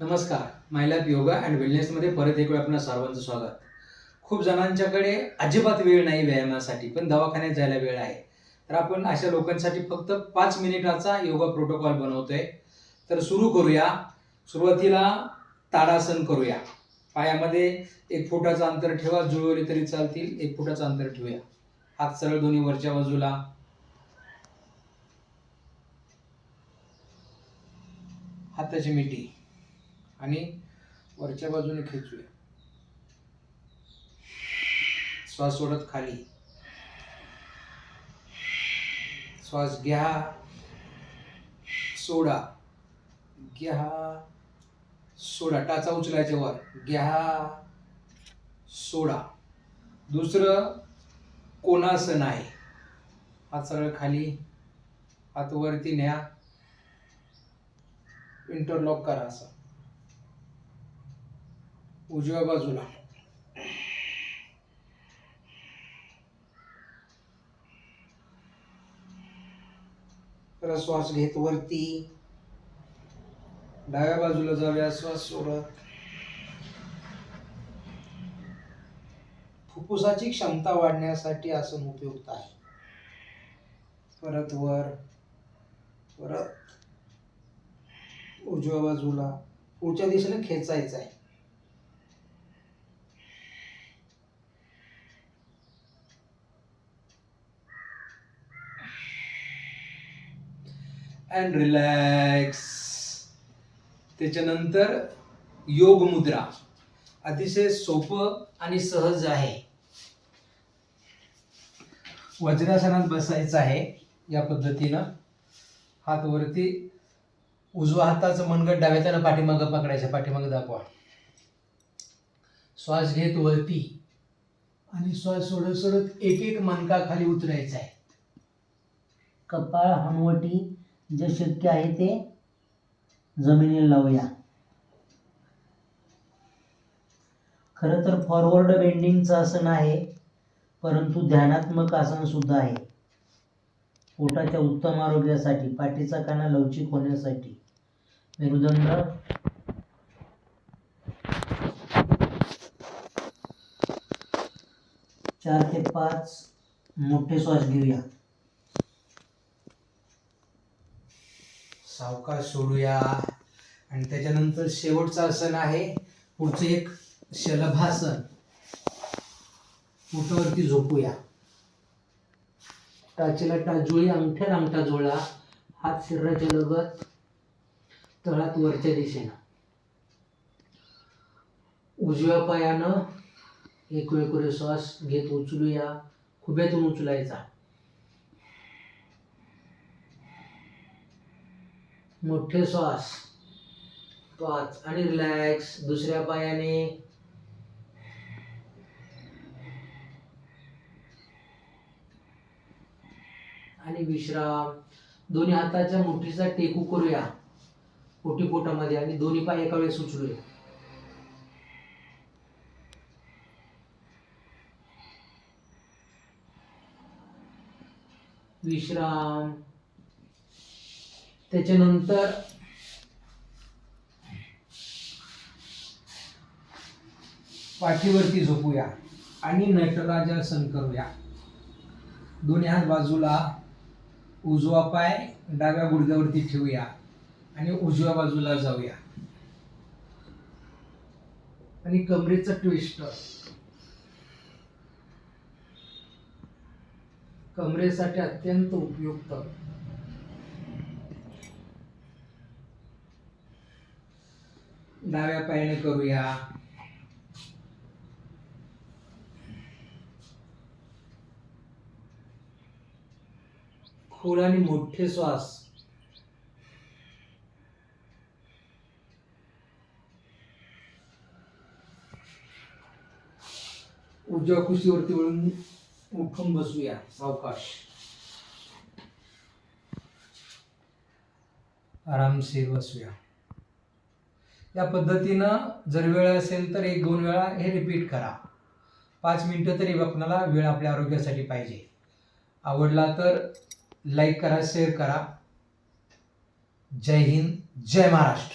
नमस्कार माय योगा अँड वेलनेसमध्ये परत एक वेळ आपल्या सर्वांचं स्वागत. खूप जणांच्याकडे अजिबात वेळ नाही व्यायामासाठी पण दवाखान्यात जायला वेळ आहे. तर आपण अशा लोकांसाठी फक्त पाच मिनिटाचा योगा प्रोटोकॉल बनवतोय. तर सुरू करूया. सुरुवातीला ताडासन करूया. पायामध्ये एक फुटाचं अंतर ठेवा जुळवले तरी चालतील. एक फुटाचं अंतर ठेवूया. हात सरळ दोन्ही वरच्या बाजूला. हाताची मिठी. आणि वरच्या बाजूने खेचूया. श्वास सोडत खाली. श्वास घ्या. सोडा. घ्या. सोडा. टाचा उचलायचे वर. घ्या. सोडा. दुसरं कोणासन आहे हात सरळ खाली. हात वरती न्या. इंटरलॉक करा असं. उजव्या बाजूला. श्वास घेत वरती. डाव्या बाजूला जाऊया श्वास सोडत. फुफ्फुसाची क्षमता वाढण्यासाठी आसन उपयुक्त आहे. परत वर परत उजव्या बाजूला. पुढच्या दिशेने खेचायचं आहे. अँड रिलॅक्स त्याच्यानंतर योग मुद्रा. अतिशय सोपं आणि सहज आहे. वज्रासनात बसायचं आहे या पद्धतीनं. हात वरती उजवा हाताचं मनगट डाव्या त्यानं पाठीमागं पकडायचं पाठीमागं दाखवा. श्वास घेत वरती. आणि श्वास सोडत सोडत एक एक मनका खाली उतरायचा आहे. कपाळ हनवटी जे शक्य आहे ते जमिनीला लावूया. खरं तर फॉरवर्ड बेंडिंगचं आसन आहे परंतु ध्यानात्मक आसन सुद्धा आहे. पोटाच्या उत्तम आरोग्यासाठी पाठीचा काना लवचिक होण्यासाठी. मेरुदंड चार ते पाच मोठे श्वास घेऊया. सावकाश सोडूया. आणि त्याच्यानंतर शेवटचं आसन आहे. पुढचं एक शलभासन. पोटावरती झोपूया. टाचेला टाजुळी जुळी अंगठ्यात अंगठा जुळा. हात शरीराच्या लगत. तळात वरच्या दिशेनं. उजव्या पायानं एक वेळ श्वास घेत उचलूया. खुब्यातून उचलायचा. मोठे श्वास पाच आणि रिलॅक्स दुसऱ्या पायाने. आणि विश्राम. दोन्ही हाताच्या मुठीचा टेकू करूया. पोटी पोटामध्ये आणि दोन्ही पाय एका वेळेस उचलूया. विश्राम. त्याच्यानंतर पाठीवरती झोपूया आणि नटराजासन करूया. दोन्ही हात बाजूला उजवा पाय डाव्या गुडघ्यावरती ठेवूया आणि उजव्या बाजूला जाऊया. आणि कमरेचं ट्विस्ट कमरेसाठी अत्यंत उपयुक्त. डाव्या पायाने करूया. खोल आणि मोठे श्वास. उजव्या कुशीवरती वळून उठून बसूया सावकाश. आरामसे बसूया. या पद्धतीनं जर वेळ असेल तर एक दोन वेळा हे रिपीट करा. पाच मिनटं तरी आपणाला वेळ आपल्या आरोग्यासाठी पाहिजे. आवडला तर लाईक करा शेअर करा. जय हिंद जय महाराष्ट्र.